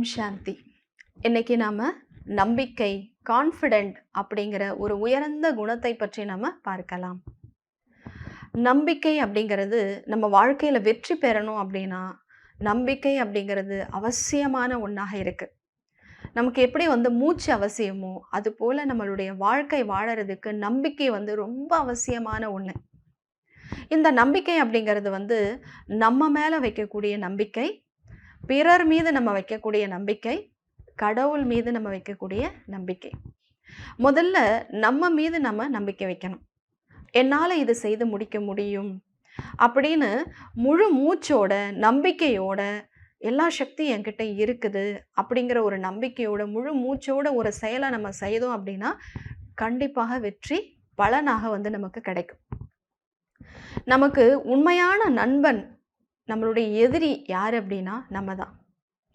ஓம் சாந்தி. இன்னைக்கு நாம் நம்பிக்கை கான்ஃபிடென்ட் அப்படிங்கிற ஒரு உயர்ந்த குணத்தை பற்றி நம்ம பார்க்கலாம். நம்பிக்கை அப்படிங்கிறது நம்ம வாழ்க்கையில் வெற்றி பெறணும் அப்படின்னா நம்பிக்கை அப்படிங்கிறது அவசியமான ஒன்றாக இருக்குது நமக்கு எப்படி வந்து மூச்சு அவசியமோ அது போல் நம்மளுடைய வாழ்க்கை வாழறதுக்கு நம்பிக்கை வந்து ரொம்ப அவசியமான ஒன்று இந்த நம்பிக்கை அப்படிங்கிறது வந்து நம்ம மேலே வைக்கக்கூடிய நம்பிக்கை பிறர் மீது நம்ம வைக்கக்கூடிய நம்பிக்கை கடவுள் மீது நம்ம வைக்கக்கூடிய நம்பிக்கை. முதல்ல நம்ம மீது நம்ம நம்பிக்கை வைக்கணும். என்னால் இது செய்து முடிக்க முடியும்? அப்படின்னு முழு மூச்சோட நம்பிக்கையோட எல்லா சக்தியும் என்கிட்ட இருக்குது அப்படிங்கிற ஒரு நம்பிக்கையோட முழு மூச்சோட ஒரு செயலை நம்ம செய்தோம் அப்படின்னா கண்டிப்பாக வெற்றி பலனாக வந்து நமக்கு கிடைக்கும். நமக்கு உண்மையான நண்பன் நம்மளுடைய எதிரி யார் அப்படின்னா நம்ம தான்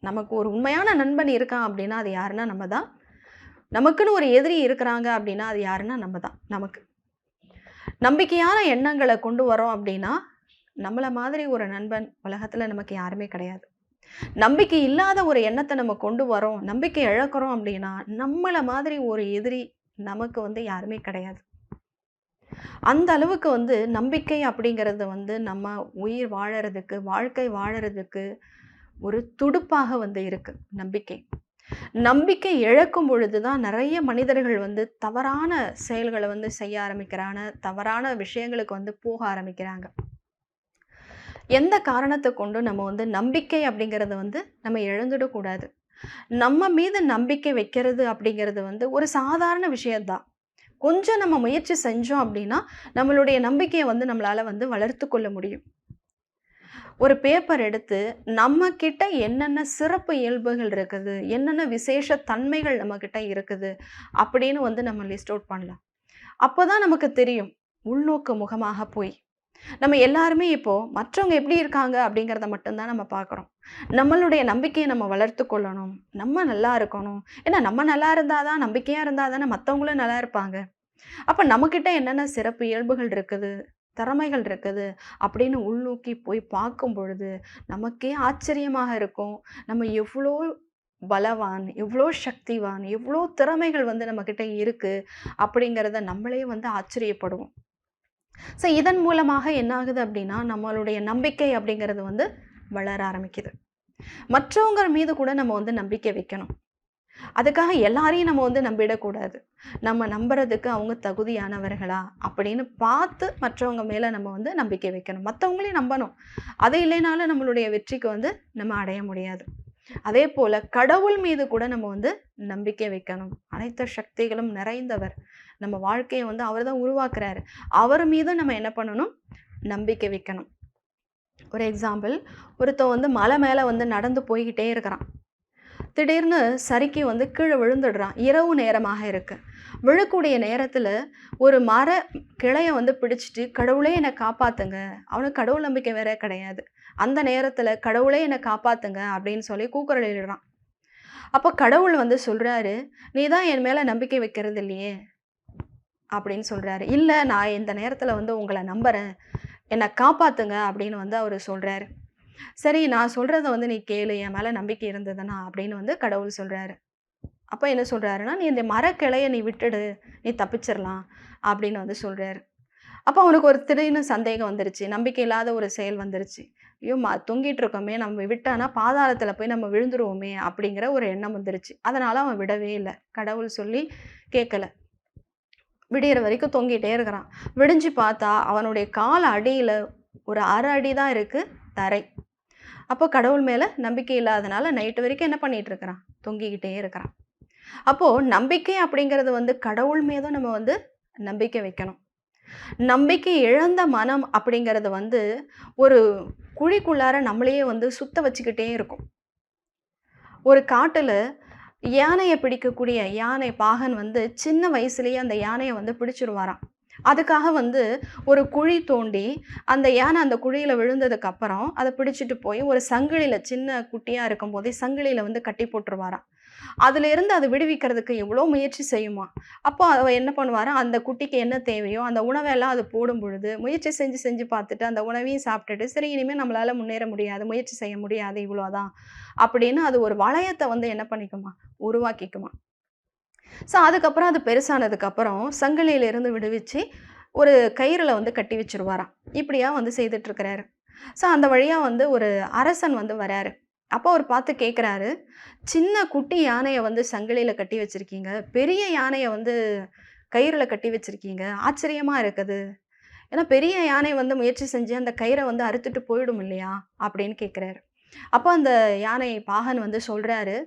நமக்கு ஒரு உண்மையான நண்பன் இருக்கான் அப்படின்னா அது யாருன்னா நம்ம தான் நமக்குன்னு ஒரு எதிரி இருக்கிறாங்க அப்படின்னா அது யாருன்னா நம்ம தான் நமக்கு. நம்பிக்கையான எண்ணங்களை கொண்டு வரோம் அப்படின்னா நம்மளை மாதிரி ஒரு நண்பன் உலகத்தில் நமக்கு யாருமே கிடையாது. நம்பிக்கை இல்லாத ஒரு எண்ணத்தை நம்ம கொண்டு வரோம் நம்பிக்கை இழக்கிறோம் அப்படின்னா நம்மளை மாதிரி ஒரு எதிரி நமக்கு வந்து யாருமே கிடையாது. அந்த அளவுக்கு வந்து நம்பிக்கை அப்படிங்கிறது வந்து நம்ம உயிர் வாழறதுக்கு வாழ்க்கை வாழறதுக்கு ஒரு துடுப்பாக வந்து இருக்குது நம்பிக்கை. நம்பிக்கை இழக்கும் பொழுது தான் நிறைய மனிதர்கள் வந்து தவறான செயல்களை வந்து செய்ய ஆரம்பிக்கிறாங்க தவறான விஷயங்களுக்கு வந்து போக ஆரம்பிக்கிறாங்க. எந்த காரணத்தை கொண்டு நம்ம வந்து நம்பிக்கை அப்படிங்கிறத வந்து நம்ம இழந்துடக்கூடாது நம்ம மீது நம்பிக்கை வைக்கிறது அப்படிங்கிறது வந்து ஒரு சாதாரண விஷயம்தான். கொஞ்சம் நம்ம முயற்சி செஞ்சோம் அப்படின்னா நம்மளுடைய நம்பிக்கையை வந்து நம்மளால் வந்து வளர்த்து கொள்ள முடியும். ஒரு பேப்பர் எடுத்து நம்ம கிட்ட என்னென்ன சிறப்பு இயல்புகள் இருக்குது என்னென்ன விசேஷ தன்மைகள் நம்ம கிட்ட இருக்குது அப்படின்னு வந்து நம்ம லிஸ்ட் அவுட் பண்ணலாம். அப்போதான் நமக்கு தெரியும் உள்நோக்கு முகமாக போய். நம்ம எல்லாருமே இப்போ மற்றவங்க எப்படி இருக்காங்க அப்படிங்கிறத மட்டும்தான் நம்ம பார்க்குறோம். நம்மளுடைய நம்பிக்கையை நம்ம வளர்த்து கொள்ளணும். நம்ம நல்லா இருக்கணும். ஏன்னா நம்ம நல்லா இருந்தாதான் நம்பிக்கையாக இருந்தால் தானே மற்றவங்களும் நல்லா இருப்பாங்க. அப்போ நம்மக்கிட்ட என்னென்ன சிறப்பு இயல்புகள் இருக்குது? திறமைகள் இருக்குது அப்படின்னு உள்நோக்கி போய் பார்க்கும் பொழுது நமக்கே ஆச்சரியமாக இருக்கும். நம்ம எவ்வளோ பலவான் எவ்வளோ சக்திவான் எவ்வளோ திறமைகள் வந்து நம்மக்கிட்ட இருக்குது அப்படிங்கிறத நம்மளே வந்து ஆச்சரியப்படுவோம். ஸோ இதன் மூலமாக என்ன ஆகுது அப்படின்னா நம்மளுடைய நம்பிக்கை அப்படிங்கிறது வந்து வளர ஆரம்பிக்குது. மற்றவங்க மீது கூட நம்ம வந்து நம்பிக்கை வைக்கணும். அதுக்காக எல்லாரையும் நம்ம வந்து நம்பிடக்கூடாது. நம்ம நம்புறதுக்கு அவங்க தகுதியானவர்களா அப்படின்னு பார்த்து மற்றவங்க மேலே நம்ம வந்து நம்பிக்கை வைக்கணும். மற்றவங்களையும் நம்பணும். அது இல்லைனாலும் நம்மளுடைய வெற்றிக்கு வந்து நம்ம அடைய முடியாது. அதே போல் கடவுள் மீது கூட நம்ம வந்து நம்பிக்கை வைக்கணும். அனைத்து சக்திகளும் நிறைந்தவர். நம்ம வாழ்க்கையை வந்து அவர் தான் உருவாக்குறாரு. அவர் மீதும் நம்ம என்ன பண்ணணும்? நம்பிக்கை வைக்கணும். ஒரு எக்ஸாம்பிள் ஒருத்தன் வந்து மலை மேலே வந்து நடந்து போய்கிட்டே இருக்கிறான். திடீர்னு சறுக்கி வந்து கீழே விழுந்துடுறான். இரவு நேரமாக இருக்கு. விழக்கூடிய நேரத்தில் ஒரு மர கிளையை வந்து பிடிச்சிட்டு கடவுளே என்னை காப்பாத்துங்க. அவனுக்கு கடவுள் நம்பிக்கை வேற கிடையாது. அந்த நேரத்தில் கடவுளே என்னை காப்பாத்துங்க அப்படின்னு சொல்லி கூக்குரல் அப்போ கடவுள் வந்து சொல்கிறாரு நீ தான் என் மேலே நம்பிக்கை வைக்கிறது இல்லையே அப்படின்னு சொல்கிறாரு இல்லை நான் இந்த நேரத்தில் வந்து உங்களை நம்புறேன். என்னை காப்பாத்துங்க அப்படின்னு வந்து அவர் சொல்கிறாரு சரி நான் சொல்கிறத வந்து நீ கேளு என் மேலே நம்பிக்கை இருந்ததுன்னா அப்படின்னு வந்து கடவுள் சொல்கிறாரு அப்போ என்ன சொல்கிறாருன்னா நீ இந்த மரக்கிளையை நீ விட்டுடு நீ தப்பிச்சிடலாம் அப்படின்னு வந்து சொல்கிறாரு அப்போ அவனுக்கு ஒரு திடீர்னு சந்தேகம் வந்துருச்சு நம்பிக்கை இல்லாத ஒரு செயல் வந்துருச்சு. ஐயோ மா தொங்கிட்டு இருக்கோமே நம்ம விட்டானா பாதாளத்தில் போய் நம்ம விழுந்துருவோமே அப்படிங்கிற ஒரு எண்ணம் வந்துருச்சு. அதனால் அவன் விடவே இல்லை. கடவுள் சொல்லி கேட்கல விடியிற வரைக்கும் தொங்கிட்டே இருக்கிறான். விடிஞ்சு பார்த்தா அவனுடைய கால் அடியில் ஒரு அரை அடி தான் இருக்குது தரை. அப்போ கடவுள் மேலே நம்பிக்கை இல்லாதனால நைட்டு வரைக்கும் என்ன பண்ணிகிட்டு இருக்கிறான்? தொங்கிக்கிட்டே இருக்கிறான். அப்போது நம்பிக்கை அப்படிங்கிறது வந்து கடவுள் மீதும் நம்ம வந்து நம்பிக்கை வைக்கணும். நம்பிக்கை இழந்த மனம் அப்படிங்கிறது வந்து ஒரு குழிக்குள்ளார நம்மளையே வந்து சுத்த வச்சுக்கிட்டே இருக்கும். ஒரு காட்டில் யானையை பிடிக்கக்கூடிய யானை பாகன் வந்து சின்ன வயசுலேயே அந்த யானையை வந்து பிடிச்சிருவாராம். அதுக்காக வந்து ஒரு குழி தோண்டி அந்த யானை அந்த குழியில் விழுந்ததுக்கு அப்புறம் அதை பிடிச்சிட்டு போய் ஒரு சங்கிலியில் சின்ன குட்டியாக இருக்கும் போதே சங்கிலியில் வந்து கட்டி போட்டுருவாராம். அதுலேருந்து அது விடுவிக்கிறதுக்கு எவ்வளோ முயற்சி செய்யுமா? அப்போ அவ என்ன பண்ணுவாரு? அந்த குட்டிக்கு என்ன தேவையோ அந்த உணவெல்லாம் அது போடும் பொழுது முயற்சி செஞ்சு செஞ்சு பார்த்துட்டு அந்த உணவையும் சாப்பிட்டுட்டு சரி இனிமேல் நம்மளால் முன்னேற முடியாது முயற்சி செய்ய முடியாது இவ்வளோதான் அப்படின்னு அது ஒரு வளையத்தை வந்து என்ன பண்ணிக்குமா? உருவாக்கிக்குமா? ஸோ அதுக்கப்புறம் அது பெருசானதுக்கப்புறம் சங்கிலியிலேருந்து விடுவிச்சு ஒரு கயிறில் வந்து கட்டி வச்சிருவாராம். இப்படியா வந்து செய்துட்ருக்கிறாரு. ஸோ அந்த வழியாக வந்து ஒரு அரசன் வந்து வராரு. அப்போ அவர் பார்த்து கேட்குறாரு சின்ன குட்டி யானையை வந்து சங்கிலியில் கட்டி வச்சுருக்கீங்க? பெரிய யானையை வந்து கயிறுல கட்டி வச்சுருக்கீங்க? ஆச்சரியமாக இருக்குது. ஏன்னா பெரிய யானை வந்து முயற்சி செஞ்சு அந்த கயிறை வந்து அறுத்துட்டு போயிடும் இல்லையா? அப்படின்னு கேட்குறாரு அப்போ அந்த யானை பாகன் வந்து சொல்கிறாரு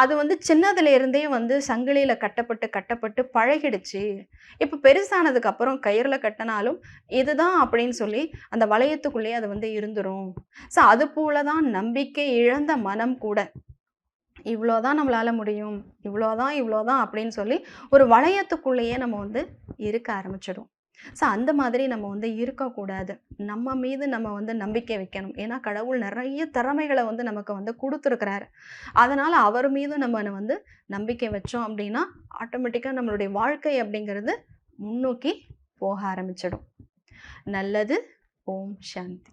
அது வந்து சின்னதுலேருந்தே வந்து சங்கிலியில் கட்டப்பட்டு கட்டப்பட்டு பழகிடுச்சு. இப்போ பெருசானதுக்கு அப்புறம் கட்டினாலும் இதுதான் அப்படின்னு சொல்லி அந்த வளையத்துக்குள்ளேயே அது வந்து இருந்துரும். ஸோ அது போல தான் நம்பிக்கை இழந்த மனம் கூட. இவ்வளோதான் நம்மளால முடியும். இவ்வளோதான் இவ்வளோதான் அப்படின்னு சொல்லி ஒரு வளையத்துக்குள்ளேயே நம்ம வந்து இருக்க ஆரம்பிச்சிடும் ஸோ அந்த மாதிரி நம்ம வந்து இருக்கக்கூடாது. நம்ம மீது நம்ம வந்து நம்பிக்கை வைக்கணும். ஏன்னா கடவுள் நிறைய திறமைகளை வந்து நமக்கு வந்து கொடுத்துருக்கிறாரு. அதனால் அவர் மீது நம்ம வந்து நம்பிக்கை வச்சோம் அப்படின்னா ஆட்டோமேட்டிக்காக நம்மளுடைய வாழ்க்கை அப்படிங்கிறது முன்னோக்கி போக ஆரம்பிச்சிடும். நல்லது. ஓம் சாந்தி.